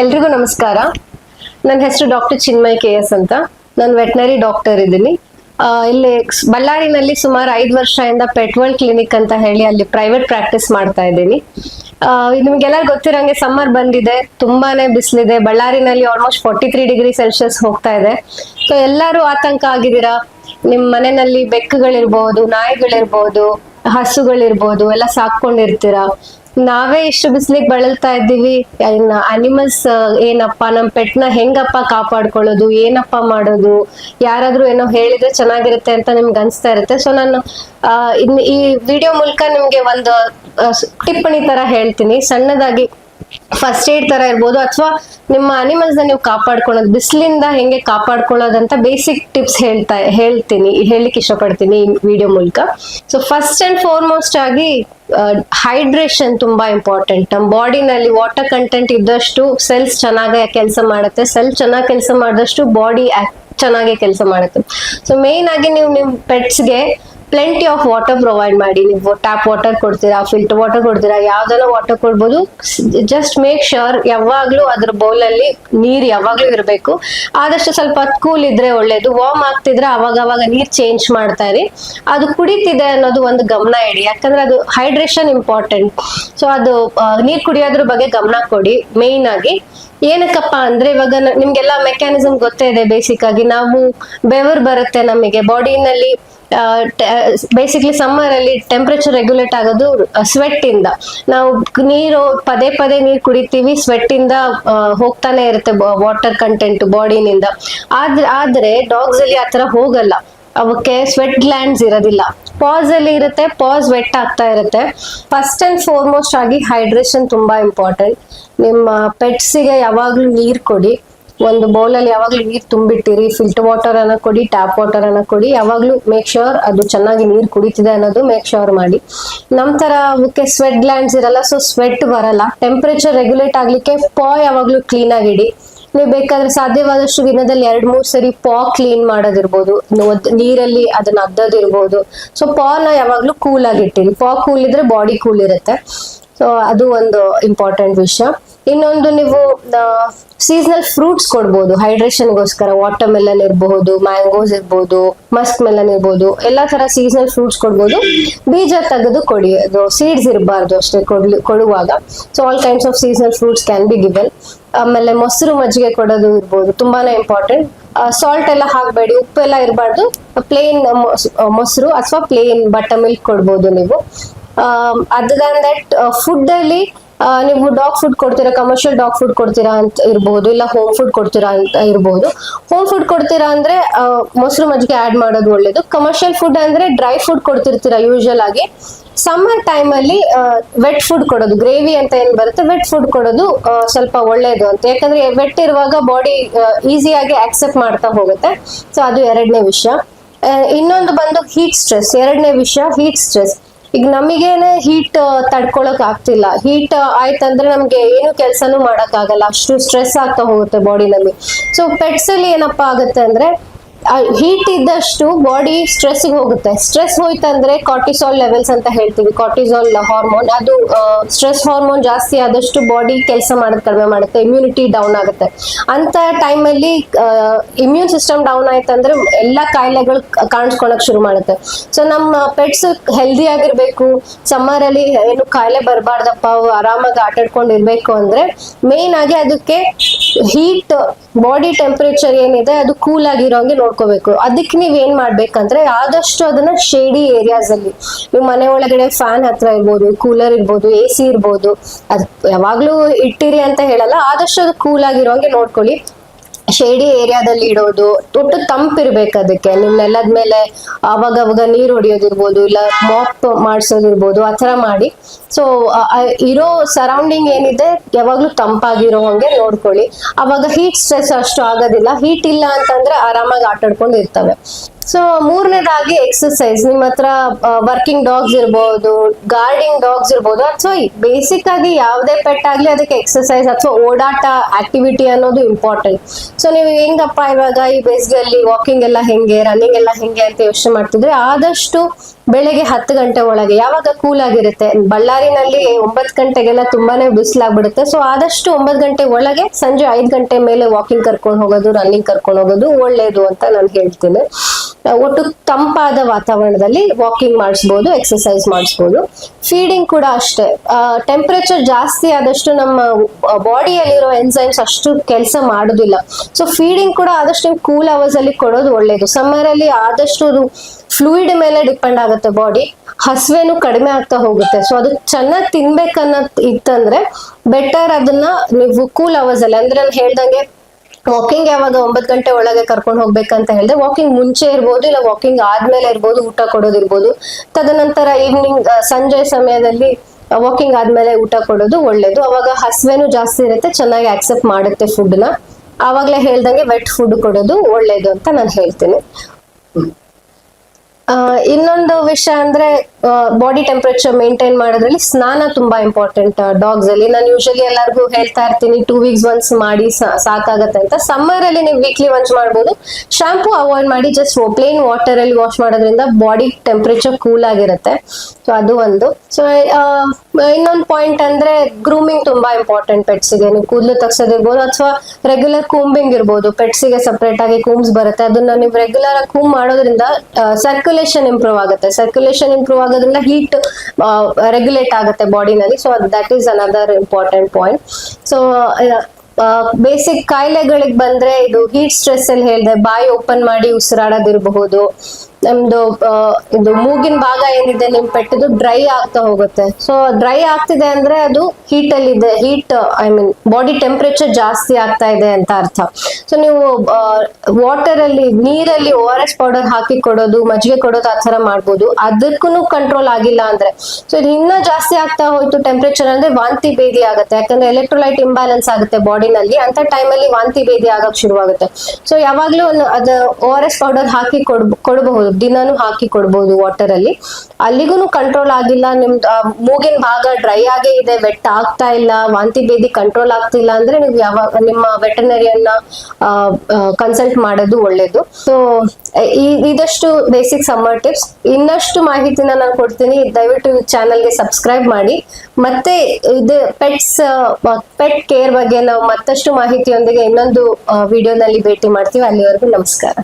ಎಲ್ರಿಗೂ ನಮಸ್ಕಾರ. ನನ್ನ ಹೆಸರು ಡಾಕ್ಟರ್ ಚಿನ್ಮಯ್ ಕೆ ಎಸ್ ಅಂತ. ನಾನು ವೆಟನರಿ ಡಾಕ್ಟರ್ ಇದ್ದೀನಿ. ಇಲ್ಲಿ ಬಳ್ಳಾರಿನಲ್ಲಿ ಸುಮಾರು ಐದು ವರ್ಷದಿಂದ ಪೆಟ್ರೋಲ್ ಕ್ಲಿನಿಕ್ ಅಂತ ಹೇಳಿ ಅಲ್ಲಿ ಪ್ರೈವೇಟ್ ಪ್ರಾಕ್ಟೀಸ್ ಮಾಡ್ತಾ ಇದ್ದೀನಿ. ಆ, ನಿಮ್ಗೆಲ್ಲ ಗೊತ್ತಿರೋಂಗೆ ಸಮ್ಮರ್ ಬಂದಿದೆ ತುಂಬಾನೇ ಬಿಸಿಲಿದೆ. ಬಳ್ಳಾರಿನಲ್ಲಿ almost forty three degree Celsius ಹೋಗ್ತಾ ಇದೆ. ಸೊ ಎಲ್ಲರೂ ಆತಂಕ ಆಗಿದ್ದೀರಾ? ನಿಮ್ ಮನೆಯಲ್ಲಿ ಬೆಕ್ಕುಗಳಿರ್ಬೋದು ನಾಯಿಗಳಿರ್ಬೋದು ಹಸುಗಳಿರ್ಬೋದು ಎಲ್ಲ ಸಾಕೊಂಡಿರ್ತೀರಾ ನಾವೇ ಇಷ್ಟು ಬಿಸಿಲಿಗೆ ಬಳಲ್ತಾ ಇದ್ದೀವಿ. ಅನಿಮಲ್ಸ್ ಏನಪ್ಪ, ನಮ್ ಪೆಟ್ನ ಹೆಂಗಪ್ಪ ಕಾಪಾಡ್ಕೊಳ್ಳೋದು, ಏನಪ್ಪ ಮಾಡೋದು, ಯಾರಾದ್ರೂ ಏನೋ ಹೇಳಿದ್ರೆ ಚೆನ್ನಾಗಿರುತ್ತೆ ಅಂತ ನಿಮ್ಗೆ ಅನ್ಸ್ತಾ ಇರುತ್ತೆ. ಸೊ ನಾನು ಈ ವಿಡಿಯೋ ಮೂಲಕ ನಿಮ್ಗೆ ಒಂದು ಟಿಪ್ಪಣಿ ತರ ಹೇಳ್ತೀನಿ. ಸಣ್ಣದಾಗಿ ಫಸ್ಟ್ ಏಡ್ ತರ ಇರ್ಬೋದು ಅಥವಾ ನಿಮ್ಮ ಅನಿಮಲ್ಸ್ ನೀವು ಕಾಪಾಡ್ಕೊಳ್ಳೋದು, ಬಿಸಿಲಿಂದ ಹೆಂಗೆ ಕಾಪಾಡ್ಕೊಳ್ಳೋದಂತ ಬೇಸಿಕ್ ಟಿಪ್ಸ್ ಹೇಳ್ತಾ, ಹೇಳ್ತೀನಿ, ಹೇಳಲಿಕ್ಕೆ ಇಷ್ಟಪಡ್ತೀನಿ ಈ ವಿಡಿಯೋ ಮೂಲಕ. ಸೊ ಫಸ್ಟ್ ಅಂಡ್ ಫಾರ್ಮೋಸ್ಟ್ ಆಗಿ ಹೈಡ್ರೇಷನ್ ತುಂಬಾ ಇಂಪಾರ್ಟೆಂಟ್ ನಮ್ಮ ಬಾಡಿನಲ್ಲಿ ವಾಟರ್ ಕಂಟೆಂಟ್ ಇದ್ದಷ್ಟು ಸೆಲ್ಸ್ ಚೆನ್ನಾಗಿ ಕೆಲಸ ಮಾಡುತ್ತೆ. ಸೆಲ್ ಚೆನ್ನಾಗಿ ಕೆಲಸ ಮಾಡಿದಷ್ಟು ಬಾಡಿ ಚೆನ್ನಾಗಿ ಕೆಲಸ ಮಾಡುತ್ತೆ. ಸೊ ಮೇನ್ ಆಗಿ ನೀವು ನಿಮ್ ಪೆಟ್ಸ್ಗೆ ಪ್ಲೆಂಟಿ ಆಫ್ ವಾಟರ್ ಪ್ರೊವೈಡ್ ಮಾಡಿ. ನೀವು ಟ್ಯಾಪ್ ವಾಟರ್ ಕೊಡ್ತೀರಾ ಫಿಲ್ಟರ್ ವಾಟರ್ ಕೊಡ್ತೀರಾ ಯಾವ್ದಾನ ವಾಟರ್ ಕೊಡ್ಬೋದು ಜಸ್ಟ್ ಮೇಕ್ ಶೋರ್ ಯಾವಾಗ್ಲೂ ಅದ್ರ ಬೌಲ್ ಅಲ್ಲಿ ನೀರ್ ಯಾವಾಗ್ಲೂ ಇರಬೇಕು. ಆದಷ್ಟು ಸ್ವಲ್ಪ ಕೂಲ್ ಇದ್ರೆ ಒಳ್ಳೇದು. ವಾರ್ಮ್ ಆಗ್ತಿದ್ರೆ ಅವಾಗ ಅವಾಗ ನೀರ್ ಚೇಂಜ್ ಮಾಡ್ತಾ ಇರಿ ಅದು ಕುಡಿತಿದೆ ಅನ್ನೋದು ಒಂದು ಗಮನ ಇಡಿ. ಯಾಕಂದ್ರೆ ಅದು ಹೈಡ್ರೇಷನ್ ಇಂಪಾರ್ಟೆಂಟ್ ಸೊ ಅದು ನೀರ್ ಕುಡಿಯೋದ್ರ ಬಗ್ಗೆ ಗಮನ ಕೊಡಿ. ಮೇಯ್ನ್ ಆಗಿ ಏನಕ್ಕಪ್ಪ ಅಂದ್ರೆ ಇವಾಗ ನಿಮ್ಗೆಲ್ಲ ಮೆಕ್ಯಾನಿಸಮ್ ಗೊತ್ತೇ ಇದೆ ಬೇಸಿಕ್ ಆಗಿ ನಾವು ಬೆವರ್ ಬರುತ್ತೆ ನಮಗೆ. ಬಾಡಿನಲ್ಲಿ ಬೇಸಿಕ್ಲಿ ಸಮ್ಮರ್ ಅಲ್ಲಿ ಟೆಂಪರೇಚರ್ ರೆಗ್ಯುಲೇಟ್ ಆಗೋದು ಸ್ವೆಟ್ ಇಂದ. ನಾವು ನೀರು, ಪದೇ ಪದೇ ನೀರು ಕುಡಿತೀವಿ ಸ್ವೆಟ್ ಇಂದ ಹೋಗ್ತಾನೆ ಇರುತ್ತೆ ವಾಟರ್ ಕಂಟೆಂಟ್ ಬಾಡಿನಿಂದ ಆದ್ರೆ ಆದ್ರೆ ಡಾಗ್ಸ್ ಅಲ್ಲಿ ಆತರ ಹೋಗಲ್ಲ. ಅವಕ್ಕೆ ಸ್ವೆಟ್ ಗ್ಲ್ಯಾಂಡ್ಸ್ ಇರೋದಿಲ್ಲ. ಪಾಸ್ ಅಲ್ಲಿ ಇರುತ್ತೆ ಪಾಸ್ ವೆಟ್ ಆಗ್ತಾ ಇರುತ್ತೆ. ಫಸ್ಟ್ ಅಂಡ್ ಫಾರ್ಮೋಸ್ಟ್ ಆಗಿ ಹೈಡ್ರೇಷನ್ ತುಂಬಾ ಇಂಪಾರ್ಟೆಂಟ್ ನಿಮ್ಮ ಪೆಟ್ಸಿಗೆ ಯಾವಾಗ್ಲೂ ನೀರು ಕೊಡಿ. ಒಂದು ಬೌಲ್ ಅಲ್ಲಿ ಯಾವಾಗ್ಲೂ ನೀರ್ ತುಂಬಿಟ್ಟಿರಿ ಫಿಲ್ಟರ್ ವಾಟರ್ ಅನ್ನ ಕೊಡಿ ಟ್ಯಾಪ್ ವಾಟರ್ ಅನ್ನ ಕೊಡಿ, ಯಾವಾಗ್ಲೂ ಮೇಕ್ ಶೋರ್ ಅದು ಚೆನ್ನಾಗಿ ನೀರ್ ಕುಡಿತಿದೆ ಅನ್ನೋದು ಮೇಕ್ ಶೋರ್ ಮಾಡಿ. ನಮ್ ತರ ಅವಕ್ಕೆ ಸ್ವೆಟ್ ಗ್ಲ್ಯಾಂಡ್ಸ್ ಇರಲ್ಲ ಸೊ ಸ್ವೆಟ್ ಬರಲ್ಲ. ಟೆಂಪರೇಚರ್ ರೆಗ್ಯುಲೇಟ್ ಆಗ್ಲಿಕ್ಕೆ ಪಾ ಯಾವಾಗ್ಲೂ ಕ್ಲೀನ್ ಆಗಿಡಿ ನೀವು ಬೇಕಾದ್ರೆ ಸಾಧ್ಯವಾದಷ್ಟು ದಿನದಲ್ಲಿ ಎರಡ್, ಮೂರ್ ಸರಿ ಪಾ ಕ್ಲೀನ್ ಮಾಡೋದಿರ್ಬೋದು. ನೀರಲ್ಲಿ ಅದನ್ನ ಅದ್ದೋದಿರ್ಬೋದು ಸೊ ಪಾನ ಯಾವಾಗ್ಲೂ ಕೂಲ್ ಆಗಿಟ್ಟಿರಿ ಪಾ ಕೂಲ್ ಇದ್ರೆ ಬಾಡಿ ಕೂಲ್ ಇರುತ್ತೆ. ಸೊ ಅದು ಒಂದು ಇಂಪಾರ್ಟೆಂಟ್ ವಿಷಯ. ಇನ್ನೊಂದು ನೀವು ಸೀಸನಲ್ ಫ್ರೂಟ್ಸ್ ಕೊಡ್ಬೋದು ಹೈಡ್ರೇಷನ್ಗೋಸ್ಕರ ವಾಟರ್ ಮೆಲನ್ ಇರಬಹುದು ಮ್ಯಾಂಗೋಸ್ ಇರ್ಬೋದು ಮಸ್ಕ್ ಮೆಲನ್ ಇರ್ಬೋದು, ಎಲ್ಲಾ ತರ ಸೀಸನಲ್ ಫ್ರೂಟ್ಸ್ ಕೊಡ್ಬೋದು. ಬೀಜ ತೆಗೆದು ಕೊಡಿ ಸೀಡ್ಸ್ ಇರಬಾರ್ದು ಅಷ್ಟೇ ಕೊಡ್ಲಿ, ಕೊಡುವಾಗ. So all kinds of seasonal fruits can be given ಆಮೇಲೆ ಮೊಸರು ಮಜ್ಜಿಗೆ ಕೊಡೋದು ಇರ್ಬೋದು, ತುಂಬಾನೇ ಇಂಪಾರ್ಟೆಂಟ್ ಸಾಲ್ಟ್ ಎಲ್ಲ ಹಾಕಬೇಡಿ, ಉಪ್ಪೆಲ್ಲ ಇರಬಾರ್ದು. ಪ್ಲೇನ್ ಮೊಸರು ಅಥವಾ ಪ್ಲೇನ್ ಬಟರ್ ಮಿಲ್ಕ್ ಕೊಡ್ಬೋದು ನೀವು. ಅದರ್ ದನ್ ದಟ್ ಫುಡ್ ಅಲ್ಲಿ ನೀವು ಡಾಗ್ ಫುಡ್ ಕೊಡ್ತೀರಾ ಕಮರ್ಷಿಯಲ್ ಡಾಗ್ ಫುಡ್ ಕೊಡ್ತೀರಾ ಅಂತ ಇರಬಹುದು ಇಲ್ಲ ಹೋಮ್ ಫುಡ್ ಕೊಡ್ತೀರಾ ಅಂತ ಇರಬಹುದು ಹೋಮ್ ಫುಡ್ ಕೊಡ್ತೀರಾ ಅಂದ್ರೆ ಮೊಸರು ಮಜ್ಜಿಗೆ ಆಡ್ ಮಾಡೋದು ಒಳ್ಳೇದು. ಕಮರ್ಷಿಯಲ್ ಫುಡ್ ಅಂದ್ರೆ ಡ್ರೈ ಫುಡ್ ಕೊಡ್ತಿರ್ತೀರಾ ಯೂಶಲ್ ಆಗಿ. ಸಮ್ಮರ್ ಟೈಮ್ ಅಲ್ಲಿ ವೆಟ್ ಫುಡ್ ಕೊಡೋದು ಗ್ರೇವಿ ಅಂತ ಏನ್ ಬರುತ್ತೆ ವೆಟ್ ಫುಡ್ ಕೊಡೋದು ಸ್ವಲ್ಪ ಒಳ್ಳೇದು ಅಂತ. ಯಾಕಂದ್ರೆ ವೆಟ್ ಇರುವಾಗ ಬಾಡಿ ಈಸಿಯಾಗಿ ಆಕ್ಸೆಪ್ಟ್ ಮಾಡ್ತಾ ಹೋಗುತ್ತೆ. ಸೊ ಅದು ಎರಡನೇ ವಿಷಯ. ಇನ್ನೊಂದು ಬಂದು ಹೀಟ್ ಸ್ಟ್ರೆಸ್ ಎರಡನೇ ವಿಷಯ ಹೀಟ್ ಸ್ಟ್ರೆಸ್ ಈಗ ನಮಗೇನೆ ಹೀಟ್ ತಡ್ಕೊಳಕ್ ಆಗ್ತಿಲ್ಲ ಹೀಟ್ ಆಯ್ತಂದ್ರೆ ನಮ್ಗೆ ಏನು ಕೆಲಸನೂ ಮಾಡಕ್ ಆಗಲ್ಲ ಅಷ್ಟು ಸ್ಟ್ರೆಸ್ ಆಗ್ತಾ ಹೋಗುತ್ತೆ ಬಾಡಿನಲ್ಲಿ ಸೊ ಪೆಟ್ಸ್ ಅಲ್ಲಿ ಏನಪ್ಪಾ ಆಗುತ್ತೆ ಅಂದ್ರೆ ಹೀಟ್ ಇದ್ದಷ್ಟು ಬಾಡಿ ಸ್ಟ್ರೆಸ್ ಹೋಗುತ್ತೆ. ಸ್ಟ್ರೆಸ್ ಹೋಯ್ತಂದ್ರೆ ಕಾರ್ಟಿಸಾಲ್ ಲೆವೆಲ್ಸ್ ಅಂತ ಹೇಳ್ತೀವಿ. ಕಾರ್ಟಿಸಾಲ್ ಹಾರ್ಮೋನ್ ಅದು ಸ್ಟ್ರೆಸ್ ಹಾರ್ಮೋನ್ ಜಾಸ್ತಿ ಆದಷ್ಟು ಬಾಡಿ ಕೆಲಸ ಮಾಡೋದು ಕಡಿಮೆ ಮಾಡುತ್ತೆ. ಇಮ್ಯುನಿಟಿ ಡೌನ್ ಆಗುತ್ತೆ. ಅಂತ ಟೈಮಲ್ಲಿ ಇಮ್ಯೂನ್ ಸಿಸ್ಟಮ್ ಡೌನ್ ಆಯ್ತಂದ್ರೆ ಎಲ್ಲ ಕಾಯಿಲೆಗಳು ಕಾಣಿಸ್ಕೊಳಕ್ ಶುರು ಮಾಡುತ್ತೆ. ಸೊ ನಮ್ಮ ಪೆಟ್ಸ್ ಹೆಲ್ದಿ ಆಗಿರ್ಬೇಕು. ಸಮ್ಮರ್ ಅಲ್ಲಿ ಏನು ಕಾಯಿಲೆ ಬರಬಾರ್ದಪ್ಪ, ಅವು ಆರಾಮಾಗಿ ಆಟಾಡ್ಕೊಂಡಿರ್ಬೇಕು ಅಂದ್ರೆ ಮೇನ್ ಆಗಿ ಅದಕ್ಕೆ ಹೀಟ್ ಬಾಡಿ ಟೆಂಪರೇಚರ್ ಏನಿದೆ, ಅದು ಕೂಲ್ ಆಗಿರೋಂಗೆ ನೋಡ್ಕೋಬೇಕು. ಅದಕ್ಕೆ ನೀವ್ ಏನ್ ಮಾಡ್ಬೇಕಂದ್ರೆ, ಆದಷ್ಟು ಅದನ್ನ ಶೇಡಿ ಏರಿಯಾಸ್ ಅಲ್ಲಿ ನೀವು ಮನೆ ಒಳಗಡೆ ಫ್ಯಾನ್ ಹತ್ರ ಇರ್ಬೋದು ಕೂಲರ್ ಇರ್ಬೋದು ಎ ಸಿ ಇರ್ಬೋದು, ಅದ್ ಯಾವಾಗ್ಲೂ ಇಟ್ಟಿರಿ ಅಂತ ಹೇಳಲ್ಲ, ಆದಷ್ಟು ಅದು ಕೂಲ್ ಆಗಿರೋಂಗೆ ನೋಡ್ಕೊಳ್ಳಿ. ಶೇಡಿ ಏರಿಯಾದಲ್ಲಿ ಇಡೋದು, ಒಟ್ಟು ತಂಪಿರ್ಬೇಕು ಅದಕ್ಕೆ. ನಿಮ್ ನೆಲದ ಮೇಲೆ ಅವಾಗ ಅವಾಗ ನೀರ್ ಹೊಡಿಯೋದಿರ್ಬೋದು, ಇಲ್ಲ ಮಾಪ್ ಮಾಡಿಸೋದಿರ್ಬೋದು, ಆ ಥರ ಮಾಡಿ. ಸೊ ಇರೋ ಸರೌಂಡಿಂಗ್ ಏನಿದೆ, ಯಾವಾಗ್ಲೂ ತಂಪಾಗಿರೋ ಹಂಗೆ ನೋಡ್ಕೊಳ್ಳಿ. ಅವಾಗ ಹೀಟ್ ಸ್ಟ್ರೆಸ್ ಅಷ್ಟು ಆಗೋದಿಲ್ಲ. ಹೀಟ್ ಇಲ್ಲ ಅಂತಂದ್ರೆ ಆರಾಮಾಗಿ ಆಟಾಡ್ಕೊಂಡು ಇರ್ತವೆ. ಸೊ ಮೂರನೇದಾಗಿ ಎಕ್ಸಸೈಸ್ ನಿಮ್ಮ ಹತ್ರ ವರ್ಕಿಂಗ್ ಡಾಗ್ಸ್ ಇರ್ಬೋದು ಗಾರ್ಡಿಂಗ್ ಡಾಗ್ಸ್ ಇರ್ಬೋದು, ಅಥವಾ ಬೇಸಿಕ್ ಆಗಿ ಯಾವುದೇ ಪೆಟ್ ಆಗ್ಲಿ ಅದಕ್ಕೆ ಎಕ್ಸಸೈಸ್ ಅಥವಾ ಓಡಾಟ ಆಕ್ಟಿವಿಟಿ ಅನ್ನೋದು ಇಂಪಾರ್ಟೆಂಟ್ ಸೊ ನೀವು ಹೆಂಗಪ್ಪ ಇವಾಗ ಈ ಬೇಸಿಗೆಯಲ್ಲಿ ವಾಕಿಂಗ್ ಎಲ್ಲ ಹೆಂಗೆ ರನ್ನಿಂಗ್ ಎಲ್ಲ ಹೆಂಗೆ ಅಂತ ಯೋಚನೆ ಮಾಡ್ತಿದ್ರೆ ಆದಷ್ಟು ಬೆಳಗ್ಗೆ ಹತ್ತು ಗಂಟೆ ಒಳಗೆ. ಯಾವಾಗ ಕೂಲ್ ಆಗಿರುತ್ತೆ? ಬಳ್ಳಾರಿನಲ್ಲಿ ಒಂಬತ್ ಗಂಟೆಗೆಲ್ಲ ತುಂಬಾನೇ ಬಿಸಿಲಾಗ್ಬಿಡುತ್ತೆ. ಸೊ ಆದಷ್ಟು ಒಂಬತ್ ಗಂಟೆ ಒಳಗೆ ಸಂಜೆ ಐದ್ ಗಂಟೆ ಮೇಲೆ ವಾಕಿಂಗ್ ಕರ್ಕೊಂಡು ಹೋಗೋದು ರನ್ನಿಂಗ್ ಕರ್ಕೊಂಡು ಹೋಗೋದು ಒಳ್ಳೇದು ಅಂತ ನಾನು ಹೇಳ್ತೀನಿ. ಒಟ್ಟು ತಂಪಾದ ವಾತಾವರಣದಲ್ಲಿ ವಾಕಿಂಗ್ ಮಾಡಿಸ್ಬೋದು ಎಕ್ಸಸೈಸ್ ಮಾಡಿಸ್ಬೋದು. ಫೀಡಿಂಗ್ ಕೂಡ ಅಷ್ಟೇ. ಟೆಂಪರೇಚರ್ ಜಾಸ್ತಿ ಆದಷ್ಟು ನಮ್ಮ ಬಾಡಿಯಲ್ಲಿರೋ ಎನ್ಸೈಮ್ಸ್ ಅಷ್ಟು ಕೆಲಸ ಮಾಡೋದಿಲ್ಲ. ಸೊ ಫೀಡಿಂಗ್ ಕೂಡ ಆದಷ್ಟು ನೀವು ಕೂಲ್ ಅವರ್ಸ್ ಅಲ್ಲಿ ಕೊಡೋದು ಒಳ್ಳೇದು. ಸಮ್ಮರ್ ಅಲ್ಲಿ ಆದಷ್ಟು ಫ್ಲೂಯಿಡ್ ಮೇಲೆ ಡಿಪೆಂಡ್ ಆಗುತ್ತೆ ಬಾಡಿ ಹಸುವೆನು ಕಡಿಮೆ ಆಗ್ತಾ ಹೋಗುತ್ತೆ. ಸೊ ಅದು ಚೆನ್ನಾಗಿ ತಿನ್ಬೇಕನ್ನ ಇತ್ತಂದ್ರೆ ಬೆಟರ್ ಅದನ್ನ ನೀವು ಕೂಲ್ ಅವರ್ಸ್ ಅಲ್ಲಿ, ಅಂದ್ರೆ ನಾನು ಹೇಳ್ದಂಗೆ ವಾಕಿಂಗ್ ಯಾವಾಗ ಒಂಬತ್ತು ಗಂಟೆ ಒಳಗೆ ಕರ್ಕೊಂಡು ಹೋಗ್ಬೇಕಂತ ಹೇಳಿದ್ರೆ ವಾಕಿಂಗ್ ಮುಂಚೆ ಇರ್ಬೋದು, ಇಲ್ಲ ವಾಕಿಂಗ್ ಆದ್ಮೇಲೆ ಇರ್ಬೋದು, ಊಟ ಕೊಡೋದಿರ್ಬೋದು ತದನಂತರ ಈವ್ನಿಂಗ್ ಸಂಜೆ ಸಮಯದಲ್ಲಿ ವಾಕಿಂಗ್ ಆದ್ಮೇಲೆ ಊಟ ಕೊಡೋದು ಒಳ್ಳೇದು. ಅವಾಗ ಹಸುವೆನೂ ಜಾಸ್ತಿ ಇರುತ್ತೆ, ಚೆನ್ನಾಗಿ ಆಕ್ಸೆಪ್ಟ್ ಮಾಡುತ್ತೆ ಫುಡ್ನ ಆವಾಗಲೇ ಹೇಳ್ದಂಗೆ ವೆಟ್ ಫುಡ್ ಕೊಡೋದು ಒಳ್ಳೇದು ಅಂತ ನಾನು ಹೇಳ್ತೀನಿ. ಇನ್ನೊಂದು ವಿಷಯ ಅಂದ್ರೆ ಬಾಡಿ ಟೆಂಪರೇಚರ್ ಮೇಂಟೈನ್ ಮಾಡೋದ್ರಲ್ಲಿ ಸ್ನಾನ ತುಂಬಾ ಇಂಪಾರ್ಟೆಂಟ್ ಡಾಗ್ಸ್ ಅಲ್ಲಿ. ನಾನು ಯೂಶಲಿ ಎಲ್ಲರಿಗೂ ಹೇಳ್ತಾ ಇರ್ತೀನಿ ಟೂ ವೀಕ್ಸ್ ಒನ್ಸ್ ಮಾಡಿ ಸಾಕಾಗತ್ತೆ ಅಂತ. ಸಮ್ಮರ್ ಅಲ್ಲಿ ನೀವು ವೀಕ್ಲಿ ಒನ್ಸ್ ಮಾಡ್ಬೋದು. ಶಾಂಪೂ ಅವಾಯ್ಡ್ ಮಾಡಿ ಜಸ್ಟ್ ಪ್ಲೇನ್ ವಾಟರ್ ಅಲ್ಲಿ ವಾಶ್ ಮಾಡೋದ್ರಿಂದ ಬಾಡಿ ಟೆಂಪರೇಚರ್ ಕೂಲ್ ಆಗಿರುತ್ತೆ. ಸೊ ಅದು ಒಂದು. ಸೊ ಇನ್ನೊಂದು ಪಾಯಿಂಟ್ ಅಂದ್ರೆ ಗ್ರೂಮಿಂಗ್ ತುಂಬಾ ಇಂಪಾರ್ಟೆಂಟ್ ಪೆಟ್ಸಿಗೆ ನೀವು ಕೂದಲು ತಗ್ಸೋದಿರ್ಬೋದು ಅಥವಾ ರೆಗ್ಯುಲರ್ ಕೂಂಬಿಂಗ್ ಇರ್ಬೋದು. ಪೆಟ್ಸಿಗೆ ಸಪ್ರೇಟ್ ಆಗಿ ಕೂಮ್ಸ್ ಬರುತ್ತೆ. ಅದನ್ನ ನೀವು ರೆಗ್ಯುಲರ್ ಆಗಿ ಕೂಮ್ ಮಾಡೋದ್ರಿಂದ ಸರ್ಕ್ಯುಲೇಷನ್ ಇಂಪ್ರೂವ್ ಆಗುತ್ತೆ. ಸರ್ಕ್ಯುಲೇಷನ್ ಇಂಪ್ರೂವ್ ಆಗೋದ್ರಿಂದ ಹೀಟ್ ರೆಗ್ಯುಲೇಟ್ ಆಗುತ್ತೆ ಬಾಡಿನಲ್ಲಿ so that is another important point so basic ಕಾಯಿಲೆಗಳಿಗೆ ಬಂದ್ರೆ ಇದು ಹೀಟ್ ಸ್ಟ್ರೆಸ್ ಅಲ್ಲಿ ಹೇಳಿದೆ, ಬಾಯಿ ಓಪನ್ ಮಾಡಿ ಉಸಿರಾಡೋದಿರಬಹುದು. ನಮ್ದು ಇದು ಮೂಗಿನ ಭಾಗ ಏನಿದೆ, ನಿಮ್ ಪೆಟ್ಟದು ಡ್ರೈ ಆಗ್ತಾ ಹೋಗುತ್ತೆ. ಸೊ ಡ್ರೈ ಆಗ್ತಿದೆ ಅಂದ್ರೆ ಅದು ಹೀಟ್ ಅಲ್ಲಿ ಇದೆ heat I mean body temperature ಜಾಸ್ತಿ ಆಗ್ತಾ ಇದೆ ಅಂತ ಅರ್ಥ. ಸೊ ನೀವು ವಾಟರ್ ಅಲ್ಲಿ, ನೀರಲ್ಲಿ ಓ ಆರ್ ಎಸ್ ಪೌಡರ್ ಹಾಕಿ ಕೊಡೋದು, ಮಜ್ಜಿಗೆ ಕೊಡೋದು ಆ ತರ ಮಾಡ್ಬೋದು. ಅದಕ್ಕೂ ಕಂಟ್ರೋಲ್ ಆಗಿಲ್ಲ ಅಂದ್ರೆ. ಸೊ ಇದು ಇನ್ನೂ ಜಾಸ್ತಿ ಆಗ್ತಾ ಹೋಯ್ತು ಟೆಂಪರೇಚರ್ ಅಂದ್ರೆ ವಾಂತಿ ಬೇದಿ ಆಗುತ್ತೆ. ಯಾಕಂದ್ರೆ ಎಲೆಕ್ಟ್ರೋಲೈಟ್ ಇಂಬ್ಯಾಲೆನ್ಸ್ ಆಗುತ್ತೆ ಬಾಡಿನಲ್ಲಿ ಅಂತ ಟೈಮಲ್ಲಿ ವಾಂತಿ ಬೇದಿ ಆಗಕ್ ಶುರುವಾಗುತ್ತೆ. ಸೊ ಯಾವಾಗ್ಲೂ ಅದು ಓ ಆರ್ ಎಸ್ ಪೌಡರ್ ಹಾಕಿ ಕೊಡ್ ಕೊಡಬಹುದು. ದಿನಾನು ಹಾಕಿ ಕೊಡ್ಬೋದು ವಾಟರ್ ಅಲ್ಲಿ. ಅಲ್ಲಿಗೂ ಕಂಟ್ರೋಲ್ ಆಗಿಲ್ಲ, ನಿಮ್ದು ಮೂಗಿನ ಭಾಗ ಡ್ರೈ ಆಗೇ ಇದೆ ವೆಟ್ ಆಗ್ತಾ ಇಲ್ಲ, ವಾಂತಿ ಬೇದಿ ಕಂಟ್ರೋಲ್ ಆಗ್ತಿಲ್ಲ ಅಂದ್ರೆ ನೀವು ಯಾವಾಗ ನಿಮ್ಮ ವೆಟನರಿಯನ್ನ ಕನ್ಸಲ್ಟ್ ಮಾಡೋದು ಒಳ್ಳೇದು. ಸೊ ಇದಷ್ಟು ಬೇಸಿಕ್ ಸಮ್ಮರ್ ಟಿಪ್ಸ್ ಇನ್ನಷ್ಟು ಮಾಹಿತಿನ ನಾನು ಕೊಡ್ತೀನಿ. ದಯವಿಟ್ಟು ಚಾನಲ್ಗೆ ಸಬ್ಸ್ಕ್ರೈಬ್ ಮಾಡಿ. ಮತ್ತೆ ಇದು ಪೆಟ್ಸ್ ಪೆಟ್ ಕೇರ್ ಬಗ್ಗೆ ನಾವು ಮತ್ತಷ್ಟು ಮಾಹಿತಿಯೊಂದಿಗೆ ಇನ್ನೊಂದು ವಿಡಿಯೋನಲ್ಲಿ ಭೇಟಿ ಮಾಡ್ತೀವಿ. ಅಲ್ಲಿವರೆಗೂ ನಮಸ್ಕಾರ.